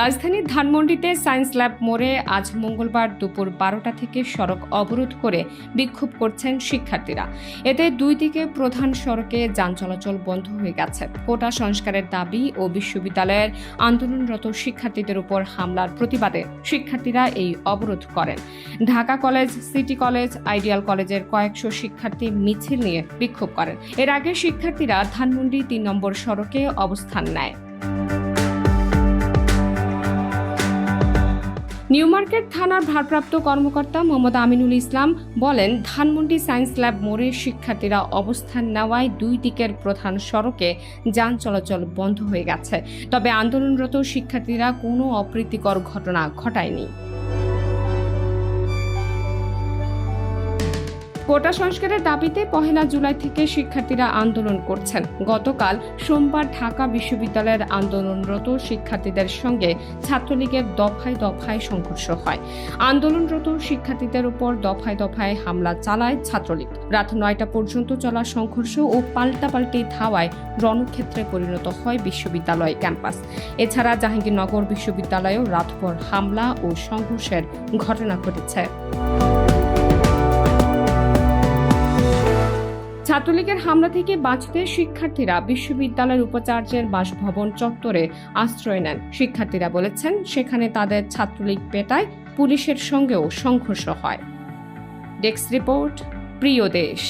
রাজধানীর ধানমন্ডিতে science lab মোড়ে আজ মঙ্গলবার দুপুর বারোটা থেকে সড়ক অবরোধ করে বিক্ষোভ করছেন শিক্ষার্থীরা। এতে দুই দিকে প্রধান সড়কে যান চলাচল বন্ধ হয়ে গেছে। কোটা সংস্কারের দাবি ও বিশ্ববিদ্যালয়ের আন্দোলনরত শিক্ষার্থীদের উপর হামলার প্রতিবাদে শিক্ষার্থীরা এই অবরোধ করেন। Dhaka college, city college, ideal কলেজের কয়েকশো শিক্ষার্থী মিছিল নিয়ে বিক্ষোভ করেন। এর আগে শিক্ষার্থীরা ধানমন্ডি তিন নম্বর সড়কে অবস্থান নেয়। নিউ মার্কেট থানার ভারপ্রাপ্ত কর্মকর্তা মোহাম্মদ আমিনুল ইসলাম বলেন, ধানমন্ডি সায়েন্স ল্যাব মোড়ে শিক্ষার্থীরা অবস্থান নেওয়ায় দুই দিকের প্রধান সড়কে যান চলাচল বন্ধ হয়ে গেছে। তবে আন্দোলনরত শিক্ষার্থীরা কোনো অপ্রীতিকর ঘটনা ঘটায়নি। কোটা সংস্কারের দাবিতে পহেলা জুলাই থেকে শিক্ষার্থীরা আন্দোলন করছেন। গতকাল সোমবার ঢাকা বিশ্ববিদ্যালয়ের আন্দোলনরত শিক্ষার্থীদের সঙ্গে ছাত্রলীগের দফায় দফায় সংঘর্ষ হয়। আন্দোলনরত শিক্ষার্থীদের উপর দফায় দফায় হামলা চালায় ছাত্রলীগ। রাত নয়টা পর্যন্ত চলা সংঘর্ষ ও পাল্টাপাল্টি ধাওয়ায় রণক্ষেত্রে পরিণত হয় বিশ্ববিদ্যালয় ক্যাম্পাস। এছাড়া জাহাঙ্গীরনগর বিশ্ববিদ্যালয়েও রাতভর হামলা ও সংঘর্ষের ঘটনা ঘটেছে। ছাত্রলীগের হামলা থেকে বাঁচতে শিক্ষার্থীরা বিশ্ববিদ্যালয়ের উপাচার্যের বাসভবন চত্বরে আশ্রয় নেন। শিক্ষার্থীরা বলেছেন, সেখানে তাদের ছাত্রলীগ পেটায় পুলিশের সঙ্গেও সংঘর্ষ হয়। ডেস্ক রিপোর্ট, প্রিয় দেশ।